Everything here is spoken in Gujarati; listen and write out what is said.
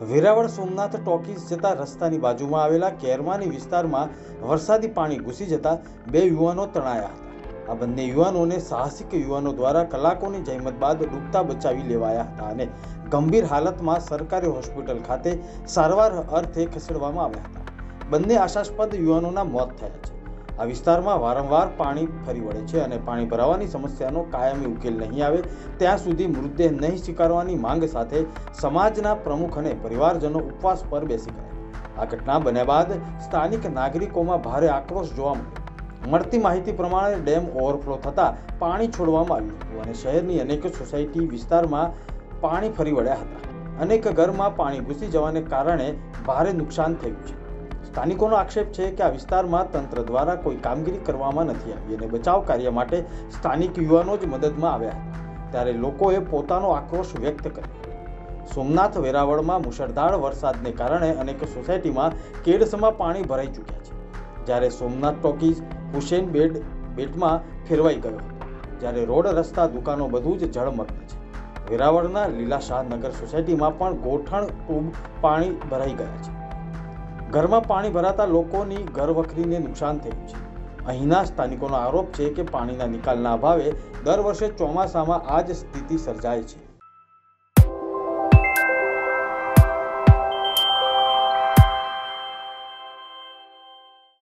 વેરાવળ સોમનાથ ટોકીઝ જતા રસ્તાની બાજુમાં આવેલા કેરમાની વિસ્તારમાં વરસાદી પાણી ઘૂસી જતા બે યુવાનો તણાયા હતા. આ બંને યુવાનોને સાહસિક યુવાનો દ્વારા કલાકોની જહેમત બાદ ડૂબતા બચાવી લેવાયા હતા અને ગંભીર હાલતમાં સરકારી હોસ્પિટલ ખાતે સારવાર અર્થે ખસેડવામાં આવ્યા હતા. બંને આશાસ્પદ યુવાનોના મોત થયા છે. આ વિસ્તારમાં વારંવાર પાણી ફરી વળે છે અને પાણી ભરાવાની સમસ્યાનો કાયમી ઉકેલ નહીં આવે, ત્યાં સુધી મૃતદેહ નહીં સ્વીકારવાની માંગ સાથે સમાજના પ્રમુખ અને પરિવારજનો ઉપવાસ પર બેસી ગયા. આ ઘટના બન્યા બાદ સ્થાનિક નાગરિકોમાં ભારે આક્રોશ જોવા મળ્યો. મળતી માહિતી પ્રમાણે ડેમ ઓવરફ્લો થતાં પાણી છોડવામાં આવ્યું હતું અને શહેરની અનેક સોસાયટી વિસ્તારમાં પાણી ફરી વળ્યા હતા. અનેક ઘરમાં પાણી ઘૂસી જવાને કારણે ભારે નુકસાન થયું છે. સ્થાનિકોનો આક્ષેપ છે કે આ વિસ્તારમાં તંત્ર દ્વારા કોઈ કામગીરી કરવામાં નથી આવી અને બચાવ કાર્ય માટે સ્થાનિક યુવાનો જ મદદમાં આવ્યા હતા. ત્યારે લોકોએ પોતાનો આક્રોશ વ્યક્ત કર્યો. સોમનાથ વેરાવળમાં મુશળધાર વરસાદને કારણે અનેક સોસાયટીમાં કેડસમાં પાણી ભરાઈ ચૂક્યા છે. જ્યારે સોમનાથ ટોકીઝ હુસેન બેડ બેટમાં ફેરવાઈ ગયો જ્યારે રોડ, રસ્તા, દુકાનો બધું જ જળમગ્ન છે. વેરાવળના લીલાશાહ નગર સોસાયટીમાં પણ ગોઠણ ટૂબ પાણી ભરાઈ ગયા છે. ઘરમાં પાણી ભરાતા લોકોની ઘર વખરીને નુકસાન થયું છે. અહીંના સ્થાનિકોનો આરોપ છે કે પાણીના નિકાલના અભાવે દર વર્ષે ચોમાસામાં આ જ સ્થિતિ સર્જાય છે.